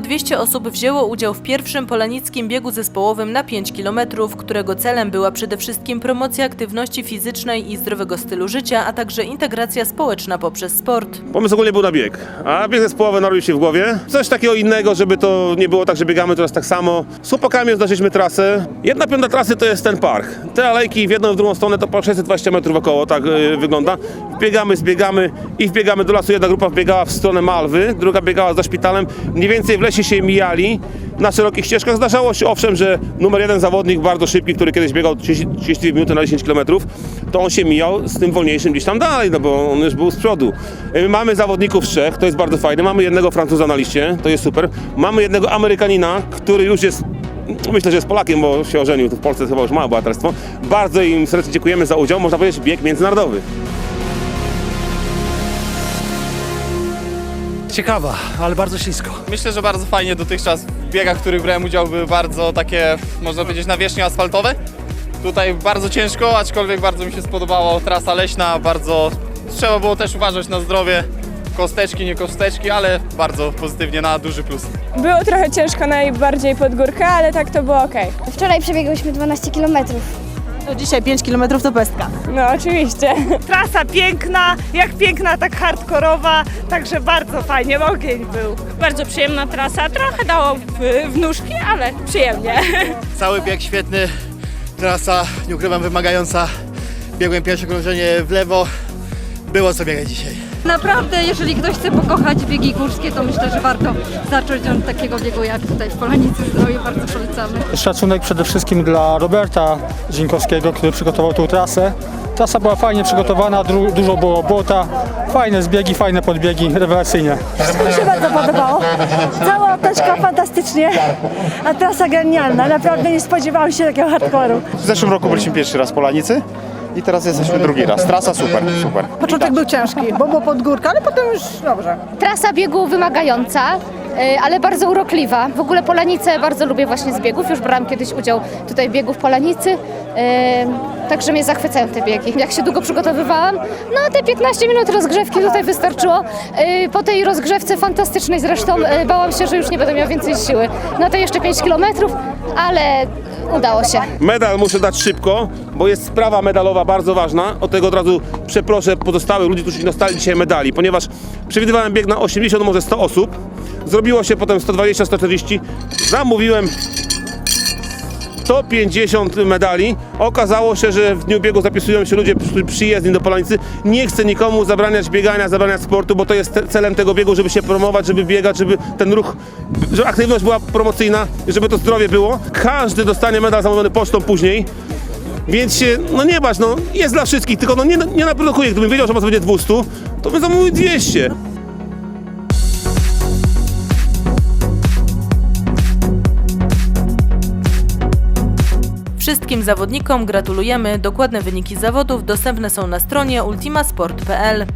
200 osób wzięło udział w pierwszym polanickim biegu zespołowym na 5 km, którego celem była przede wszystkim promocja aktywności fizycznej i zdrowego stylu życia, a także integracja społeczna poprzez sport. Pomysł ogólnie był na bieg, a bieg zespołowy narodził się w głowie. Coś takiego innego, żeby to nie było tak, że biegamy teraz tak samo. Z chłopakami oznaczyliśmy trasę. Jedna piąta trasy to jest ten park. Te alejki w jedną i w drugą stronę to po 620 metrów około, tak yy, wygląda. Wbiegamy, zbiegamy i wbiegamy do lasu. Jedna grupa wbiegała w stronę Malwy, druga biegała za szpitalem. Mniej więcej w lesie się mijali. Na szerokich ścieżkach zdarzało się owszem, że numer jeden zawodnik bardzo szybki, który kiedyś biegał 30, 30 minuty na 10 km, to on się mijał z tym wolniejszym gdzieś tam dalej, no bo on już był z przodu. Y, Mamy zawodników z Czech, to jest bardzo fajne. Mamy jednego Francuza na liście, to jest super. Mamy jednego Amerykanina, który już jest Myślę, że jest Polakiem, bo się ożenił. Tu w Polsce chyba już małe bohaterstwo. Bardzo im serdecznie dziękujemy za udział. Można powiedzieć bieg międzynarodowy. Ciekawa, ale bardzo ślisko. Myślę, że bardzo fajnie dotychczas w biegach, w których brałem udział, były bardzo takie, można powiedzieć, nawierzchnie asfaltowe. Tutaj bardzo ciężko, aczkolwiek bardzo mi się spodobało. Trasa leśna, bardzo trzeba było też uważać na zdrowie. Kosteczki, nie kosteczki, ale bardzo pozytywnie na duży plus. Było trochę ciężko najbardziej pod górkę, ale tak to było ok. Wczoraj przebiegłyśmy 12 km. To dzisiaj 5 km to pestka. No oczywiście. Trasa piękna, jak piękna, tak hardkorowa, także bardzo fajnie, ogień był. Bardzo przyjemna trasa, trochę dało w, w nóżki, ale przyjemnie. Cały bieg świetny, trasa, nie ukrywam, wymagająca. Biegłem pierwsze krążenie w lewo, było co biegać dzisiaj. Naprawdę, jeżeli ktoś chce pokochać biegi górskie, to myślę, że warto zacząć od takiego biegu jak tutaj w Polanicy Zdroju. Bardzo polecamy. Szacunek przede wszystkim dla Roberta Zinkowskiego, który przygotował tą trasę. Trasa była fajnie przygotowana, dru- dużo było błota, fajne zbiegi, fajne podbiegi, rewelacyjnie. Mi się bardzo podobało. Cała otoczka fantastycznie, a trasa genialna. Naprawdę nie spodziewałam się takiego hardkoru. W zeszłym roku byliśmy pierwszy raz w Polanicy i teraz jesteśmy drugi raz. Trasa super, super. Początek był ciężki, bo było pod górkę, ale potem już dobrze. Trasa biegu wymagająca, y, ale bardzo urokliwa. W ogóle Polanice bardzo lubię właśnie z biegów. Już brałam kiedyś udział tutaj w biegu w Polanicy. y, Także mnie zachwycają te biegi. Jak się długo przygotowywałam, no te 15 minut rozgrzewki tutaj wystarczyło. Y, Po tej rozgrzewce fantastycznej zresztą y, bałam się, że już nie będę miała więcej siły. No to jeszcze 5 kilometrów, ale udało się. Medal muszę dać szybko, bo jest sprawa medalowa bardzo ważna. Od tego od razu przeproszę pozostałych ludzi, którzy dostali dzisiaj medali, ponieważ przewidywałem bieg na 80, może 100 osób. Zrobiło się potem 120-140. Zamówiłem 150 medali. Okazało się, że w dniu biegu zapisują się ludzie przy- przyjezdni do Polanicy. Nie chcę nikomu zabraniać biegania, zabraniać sportu, bo to jest celem tego biegu, żeby się promować, żeby biegać, żeby ten ruch, żeby aktywność była promocyjna, żeby to zdrowie było. Każdy dostanie medal zamówiony pocztą później. Więc się, no nie bać, no jest dla wszystkich, tylko no nie, nie naprodukuję. Gdybym wiedział, że was będzie 200, to bym zamówił 200. Wszystkim zawodnikom gratulujemy. Dokładne wyniki zawodów dostępne są na stronie ultimasport.pl.